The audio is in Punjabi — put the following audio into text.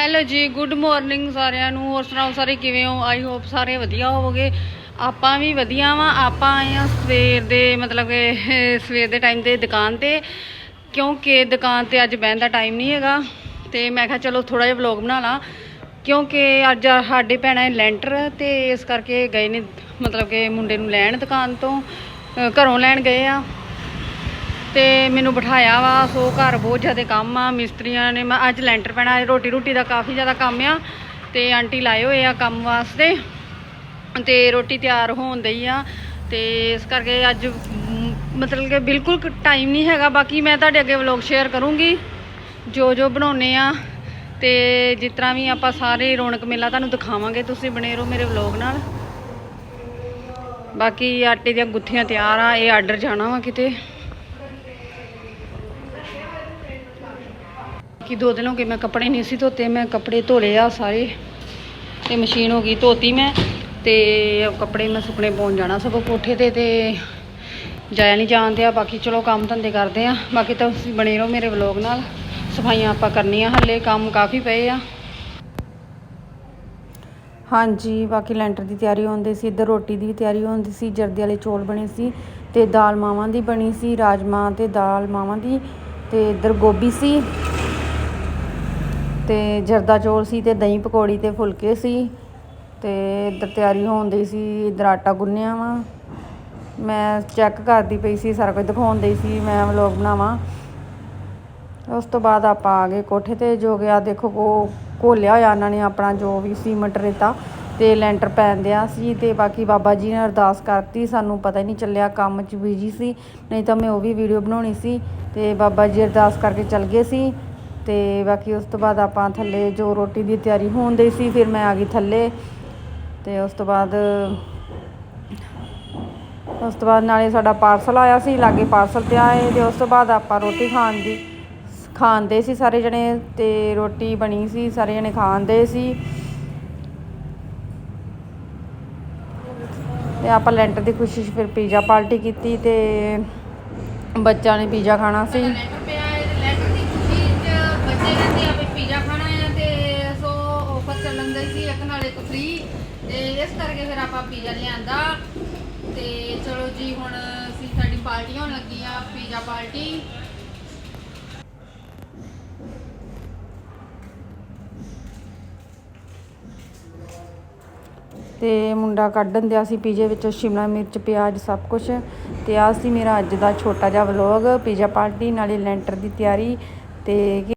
ਹੈਲੋ ਜੀ ਗੁੱਡ ਮਾਰਨਿੰਗ ਸਾਰਿਆਂ ਨੂੰ। ਹੋਰ ਸੁਣਾਓ ਸਾਰੇ ਕਿਵੇਂ ਹੋ? ਆਈ ਹੋਪ ਸਾਰੇ ਵਧੀਆ ਹੋਵੋਗੇ। ਆਪਾਂ ਵੀ ਵਧੀਆ ਵਾਂ। ਆਪਾਂ ਆਏ ਆ ਸਵੇਰ ਦੇ, ਮਤਲਬ ਕਿ ਸਵੇਰ ਦੇ ਟਾਈਮ ਤੇ ਦੁਕਾਨ ਤੇ। ਕਿਉਂਕਿ ਦੁਕਾਨ ਤੇ ਅੱਜ ਬਹਿਣ ਦਾ ਟਾਈਮ ਨਹੀਂ ਹੈਗਾ। ਤੇ ਮੈਂ ਕਿਹਾ ਚਲੋ ਥੋੜਾ ਜਿਹਾ ਵਲੌਗ ਬਣਾ ਲਾਂ। ਕਿਉਂਕਿ ਅੱਜ ਸਾਡੇ ਭੈਣਾਂ ਦੇ ਲੈਂਟਰ ਤੇ ਇਸ ਕਰਕੇ ਗਏ ਨੇ, ਮਤਲਬ ਕਿ ਮੁੰਡੇ ਨੂੰ ਲੈਣ ਦੁਕਾਨ ਤੋਂ। ਘਰੋਂ ਲੈਣ ਗਏ ਆ। ਤੇ ਮੈਨੂੰ ਬਿਠਾਇਆ ਵਾ, ਸੋ ਘਰ ਬਹੁਤ ਜ਼ਿਆਦਾ ਕੰਮ ਆ, ਮਿਸਤਰੀਆਂ ਨੇ, ਮੈਂ ਅੱਜ ਲੈਂਟਰ ਪੈਣਾ ਰੋਟੀ ਰੋਟੀ ਦਾ ਕਾਫੀ ਜ਼ਿਆਦਾ ਕੰਮ ਆ, ਤੇ ਆਂਟੀ ਲਾਏ ਹੋਏ ਆ ਕੰਮ ਵਾਸਤੇ, ਤੇ ਰੋਟੀ ਤਿਆਰ ਹੋਣ ਦਈ ਆ, ਤੇ ਇਸ ਕਰਕੇ ਅੱਜ, ਮਤਲਬ ਕਿ ਬਿਲਕੁਲ ਟਾਈਮ ਨਹੀਂ ਹੈਗਾ, ਬਾਕੀ ਮੈਂ ਤੁਹਾਡੇ ਅੱਗੇ ਵਲੌਗ ਸ਼ੇਅਰ ਕਰੂੰਗੀ, ਜੋ ਜੋ ਬਣਾਉਨੇ ਆ, ਤੇ ਜਿਸ ਤਰ੍ਹਾਂ ਵੀ ਆਪਾਂ ਸਾਰੇ ਰੌਣਕ ਮੇਲਾ ਤੁਹਾਨੂੰ ਦਿਖਾਵਾਂਗੇ, ਤੁਸੀਂ ਬਣੇ ਰਹੋ ਮੇਰੇ ਵਲੌਗ ਨਾਲ। ਬਾਕੀ ਆਟੇ ਦੀਆਂ ਗੁੱਥੀਆਂ ਤਿਆਰ ਆ, ਇਹ ਆਰਡਰ ਜਾਣਾ ਵਾ ਕਿਤੇ। ਕਿ ਦੋ ਦਿਨ ਹੋ ਗਏ ਮੈਂ ਕੱਪੜੇ ਨਹੀਂ ਸੀ ਧੋਤੇ, ਮੈਂ ਕੱਪੜੇ ਧੋ ਲਏ ਆ ਸਾਰੇ। ਤੇ ਮਸ਼ੀਨ ਹੋ ਗਈ ਧੋਤੀ ਮੈਂ, ਤੇ ਕੱਪੜੇ ਮੈਂ ਸੁੱਕਣੇ ਪਾਉਣ ਜਾਣਾ ਸਗੋਂ ਕੋਠੇ ਤੇ ਤੇ ਜਾਇਆ ਨਹੀਂ ਜਾਣਦੇ ਆ ਬਾਕੀ ਚਲੋ ਕੰਮ ਧੰਦੇ ਕਰਦੇ ਆ। ਬਾਕੀ ਤਾਂ ਤੁਸੀਂ ਬਣੇ ਰਹੋ ਮੇਰੇ ਵਲੌਗ ਨਾਲ। ਸਫਾਈਆਂ ਆਪਾਂ ਕਰਨੀਆਂ ਹੱਲੇ, ਕੰਮ ਕਾਫੀ ਪਏ ਆ। ਹਾਂਜੀ, ਬਾਕੀ ਲੈਂਟਰ ਦੀ ਤਿਆਰੀ ਹੁੰਦੀ ਸੀ, ਇੱਧਰ ਰੋਟੀ ਦੀ ਵੀ ਤਿਆਰੀ ਹੁੰਦੀ ਸੀ, ਜਰਦੀ ਵਾਲੇ ਚੌਲ ਬਣੇ ਸੀ, ਤੇ ਦਾਲ ਮਾਵਾਂ ਦੀ ਬਣੀ ਸੀ, ਰਾਜਮਾਂ ਤੇ ਦਾਲ ਮਾਵਾਂ ਦੀ, ਤੇ ਇੱਧਰ ਗੋਭੀ ਸੀ। ਤੇ ਜਰਦਾ ਚੌਲ ਸੀ ਤੇ ਦਹੀਂ ਪਕੌੜੀ ਤੇ ਫੁਲਕੇ ਸੀ ਤੇ ਇੱਧਰ ਤਿਆਰੀ ਹੋਣ ਦੀ ਸੀ, ਇੱਧਰ ਆਟਾ ਗੁੰਨਿਆ ਵਾ। ਮੈਂ ਚੈੱਕ ਕਰਦੀ ਪਈ ਸੀ, ਸਾਰਾ ਕੁਝ ਦਿਖਾਉਣ ਦਿਖਾਉਂਦੀ ਸੀ, ਮੈਂ ਵਲੋਗ ਬਣਾਵਾਂ। ਉਸ ਤੋਂ ਬਾਅਦ ਆਪਾਂ ਆ ਗਏ ਕੋਠੇ ਤੇ, ਜੋ ਗਿਆ ਦੇਖੋ ਕੋ ਘੋਲਿਆ ਹੋਇਆ ਉਹਨਾਂ ਨੇ ਆਪਣਾ ਜੋ ਵੀ ਸੀਮਟ ਰੇਤਾ ਤੇ ਲੈਂਟਰ ਪੈਣ ਦਿਆ ਸੀ ਤੇ ਬਾਕੀ ਬਾਬਾ ਜੀ ਨੇ ਅਰਦਾਸ ਕਰਤੀ, ਸਾਨੂੰ ਪਤਾ ਹੀ ਨਹੀਂ ਚੱਲਿਆ ਕੰਮ 'ਚ ਬਿਜ਼ੀ ਸੀ, ਨਹੀਂ ਤਾਂ ਮੈਂ ਉਹ ਵੀ ਵੀਡੀਓ ਬਣਾਉਣੀ ਸੀ ਤੇ ਬਾਬਾ ਜੀ ਅਰਦਾਸ ਕਰਕੇ ਚੱਲ ਗਏ ਸੀ। ਤੇ ਬਾਕੀ ਉਸ ਤੋਂ ਬਾਅਦ ਆਪਾਂ ਥੱਲੇ ਜੋ ਰੋਟੀ ਦੀ ਤਿਆਰੀ ਹੋਣ ਦੀ ਸੀ, ਫਿਰ ਮੈਂ ਆ ਗਈ ਥੱਲੇ ਤੇ ਉਸ ਤੋਂ ਬਾਅਦ, ਉਸ ਤੋਂ ਬਾਅਦ ਨਾਲੇ ਸਾਡਾ ਪਾਰਸਲ ਆਇਆ ਸੀ, ਲਾਗੇ ਪਾਰਸਲ ਤੇ ਆਏ ਤੇ ਉਸ ਤੋਂ ਬਾਅਦ ਆਪਾਂ ਰੋਟੀ ਖਾਣ ਦੀ ਖਾਂਦੇ ਸੀ ਸਾਰੇ ਜਣੇ ਤੇ ਰੋਟੀ ਬਣੀ ਸੀ, ਸਾਰੇ ਜਣੇ ਖਾਂਦੇ ਸੀ। ਤੇ ਆਪਾਂ ਲੈਂਟਰ ਦੀ ਕੋਸ਼ਿਸ਼ ਫਿਰ ਪੀਜ਼ਾ ਪਾਰਟੀ ਕੀਤੀ ਤੇ ਬੱਚਿਆਂ ਨੇ ਪੀਜ਼ਾ ਖਾਣਾ ਸੀ। ਬੱਚੇ ਕਹਿੰਦੇ ਆ ਪੀਜ਼ਾ ਖਾਣਾ ਹੈ ਤੇ ਸੋ ਆਫਰ ਚੱਲਣ ਦੀ ਸੀ, ਇੱਕ ਨਾਲ ਇੱਕ ਫ੍ਰੀ ਤੇ ਇਸ ਕਰਕੇ ਫਿਰ ਆਪਾਂ ਪੀਜ਼ਾ ਲਿਆਂਦਾ। ਤੇ ਚਲੋ ਜੀ, ਹੁਣ ਅਸੀਂ ਸਾਡੀ ਪਾਰਟੀ ਹੋਣ ਲੱਗੀ ਆ, ਪੀਜ਼ਾ ਪਾਰਟੀ। ਤੇ ਮੁੰਡਾ ਕੱਢਣ ਦਿਆ ਸੀ ਪੀਜ਼ੇ ਵਿੱਚੋਂ ਸ਼ਿਮਲਾ ਮਿਰਚ, ਪਿਆਜ਼, ਸਭ ਕੁਝ ਤੇ ਆ ਸੀ ਮੇਰਾ ਅੱਜ ਦਾ ਛੋਟਾ ਜਿਹਾ ਵਲੌਗ ਪੀਜ਼ਾ ਪਾਰਟੀ, ਨਾਲੇ ਲੈਂਟਰ ਦੀ ਤਿਆਰੀ। ਤੇ